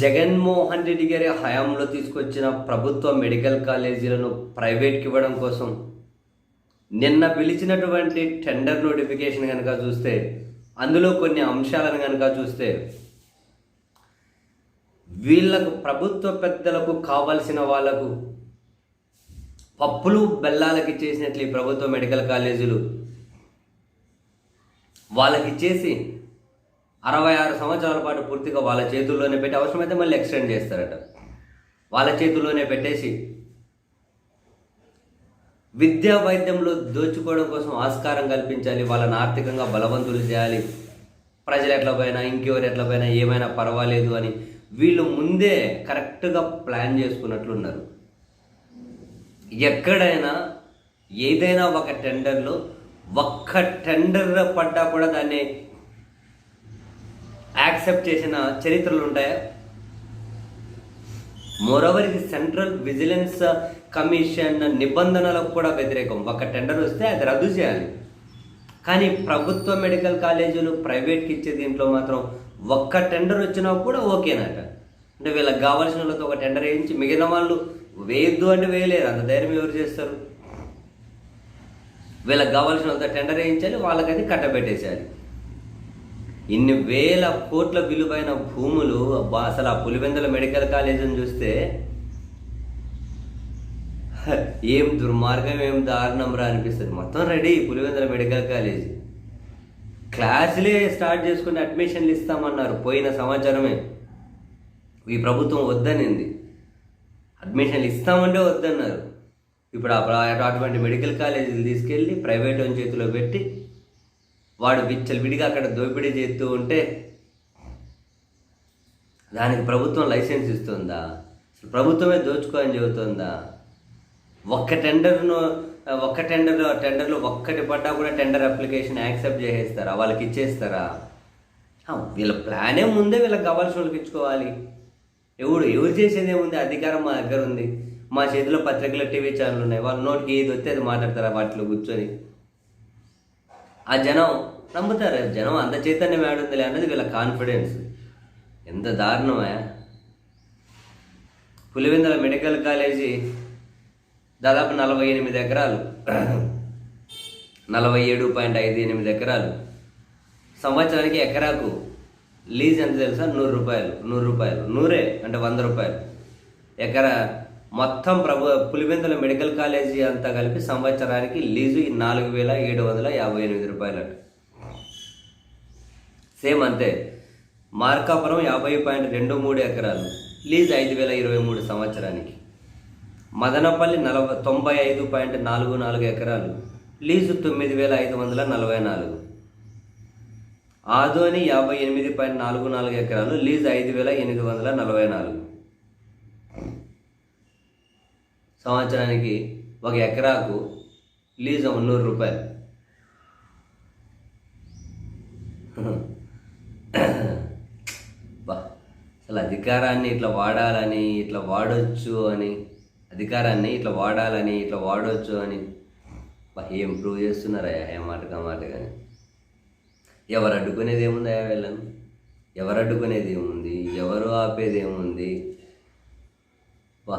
జగన్మోహన్ రెడ్డి గారి హయాంలో తీసుకొచ్చిన ప్రభుత్వ మెడికల్ కాలేజీలను ప్రైవేట్కి ఇవ్వడం కోసం నిన్న పిలిచినటువంటి టెండర్ నోటిఫికేషన్ కనుక చూస్తే అందులో కొన్ని అంశాలను కనుక చూస్తే వీళ్ళకు ప్రభుత్వ పెద్దలకు కావలసిన వాళ్ళకు పప్పులు బెల్లాలకి చేసినట్లు ఈ ప్రభుత్వ మెడికల్ కాలేజీలు. వాళ్ళకి ఇచ్చేసి అరవై ఆరు సంవత్సరాల పాటు పూర్తిగా వాళ్ళ చేతుల్లోనే పెట్టి అవసరమైతే మళ్ళీ ఎక్స్టెండ్ చేస్తారట. వాళ్ళ చేతుల్లోనే పెట్టేసి విద్యా వైద్యంలో దోచుకోవడం కోసం ఆస్కారం కల్పించాలి వాళ్ళని ఆర్థికంగా బలవంతులు చేయాలి. ప్రజలు ఎట్లా పోయినా ఇంకెవరు ఎట్లా పోయినా ఏమైనా పర్వాలేదు అని వీళ్ళు ముందే కరెక్ట్గా ప్లాన్ చేసుకున్నట్లున్నారు. ఎక్కడైనా ఏదైనా ఒక టెండర్లో ఒక్క టెండర్ పడ్డా కూడా దాన్ని యాక్సెప్ట్ చేసిన చరిత్రలు ఉంటాయా? మోరవర్ ఇది సెంట్రల్ విజిలెన్స్ కమిషన్ నిబంధనలకు కూడా వ్యతిరేకం. ఒక టెండర్ వస్తే అది రద్దు చేయాలి. కానీ ప్రభుత్వ మెడికల్ కాలేజీలు ప్రైవేట్కి ఇచ్చే దీంట్లో మాత్రం ఒక్క టెండర్ వచ్చినా కూడా ఓకేనట. అంటే వీళ్ళకి కావాల్సిన వాళ్ళతో ఒక టెండర్ వేయించి మిగిలిన వాళ్ళు వేయద్దు అంటే వేయలేరు. అంత ధైర్యం ఎవరు చేస్తారు? వీళ్ళకి కావాల్సిన వాళ్ళతో టెండర్ వేయించాలి వాళ్ళకది కట్టబెట్టేసేయాలి. ఇన్ని వేల కోట్ల విలువైన భూములు అసలు ఆ పులివెందుల మెడికల్ కాలేజీని చూస్తే ఏం దుర్మార్గం ఏం దారుణం రా అనిపిస్తుంది. మొత్తం రెడీ పులివెందుల మెడికల్ కాలేజ్. క్లాసులే స్టార్ట్ చేసుకుని అడ్మిషన్లు ఇస్తామన్నారు పోయిన సంవత్సరమే. ఈ ప్రభుత్వం వద్దనింది. అడ్మిషన్లు ఇస్తామంటే వద్దన్నారు. ఇప్పుడు ఆ అటువంటి మెడికల్ కాలేజీలు తీసుకెళ్ళి ప్రైవేట్ చేతిలో పెట్టి వాడు విచ్చలవిడిగా అక్కడ దోపిడీ చేస్తూ ఉంటే దానికి ప్రభుత్వం లైసెన్స్ ఇస్తుందా? అసలు ప్రభుత్వమే దోచుకోవాలని చెబుతుందా? ఒక్క టెండర్ను ఒక్క టెండర్ టెండర్లో ఒక్కటి పడ్డా కూడా టెండర్ అప్లికేషన్ యాక్సెప్ట్ చేసేస్తారా? వాళ్ళకి ఇచ్చేస్తారా? వీళ్ళ ప్లానే ముందే వీళ్ళకి కావాల్సిన వాళ్ళకి ఇచ్చుకోవాలి. ఎవడు ఎవరు చేసేది ఏముంది అధికారం మా దగ్గర ఉంది మా చేతిలో పత్రికలు టీవీ ఛానల్ ఉన్నాయి. వాళ్ళ నోటికి ఏది వస్తే అది మాట్లాడతారా వాటిలో కూర్చొని. ఆ జనం నమ్ముతారు జనం అంత చైతన్యం ఏడుందిలే అన్నది వీళ్ళ కాన్ఫిడెన్స్ ఎంత దారుణమే? పులివెందుల మెడికల్ కాలేజీ దాదాపు నలభై ఎనిమిది ఎకరాలు. నలభై ఏడు పాయింట్ ఐదు ఎనిమిది ఎకరాలు. సంవత్సరానికి ఎకరాకు లీజ్ ఎంత తెలుసా? నూరు రూపాయలు నూరు రూపాయలు నూరే అంటే వంద రూపాయలు. ఎకరా మొత్తం ప్రభు పులివెందుల మెడికల్ కాలేజీ అంతా కలిపి సంవత్సరానికి లీజు ఈ నాలుగు వేల ఏడు వందల యాభై ఎనిమిది రూపాయలట. సేమ్ అంతే. మార్కాపురం యాభై పాయింట్ రెండు మూడు ఎకరాలు. లీజ్ ఐదు వేల ఇరవై మూడు సంవత్సరానికి. మదనపల్లి నలభై తొంభై ఐదు పాయింట్ నాలుగు నాలుగు ఎకరాలు. లీజు తొమ్మిది వేల ఐదు వందల నలభై నాలుగు. ఆదోని యాభై ఎనిమిది పాయింట్ నాలుగు నాలుగు ఎకరాలు. లీజ్ ఐదు వేల ఎనిమిది వందల నలభై నాలుగు. సంవత్సరానికి ఒక ఎకరాకు లీజ్ నూరు రూపాయలు. బా అసలు అధికారాన్ని ఇట్లా వాడాలని ఇట్లా వాడొచ్చు అని అధికారాన్ని ఇట్లా వాడాలని ఇట్లా వాడొచ్చు అని. బా ఏం ప్రూవ్ చేస్తున్నారా ఏ మాటగా మాట కానీ? ఎవరు అడ్డుకునేది ఏముంది వీళ్ళని? ఎవరు అడ్డుకునేది ఏముంది? ఎవరు ఆపేది ఏముంది? వా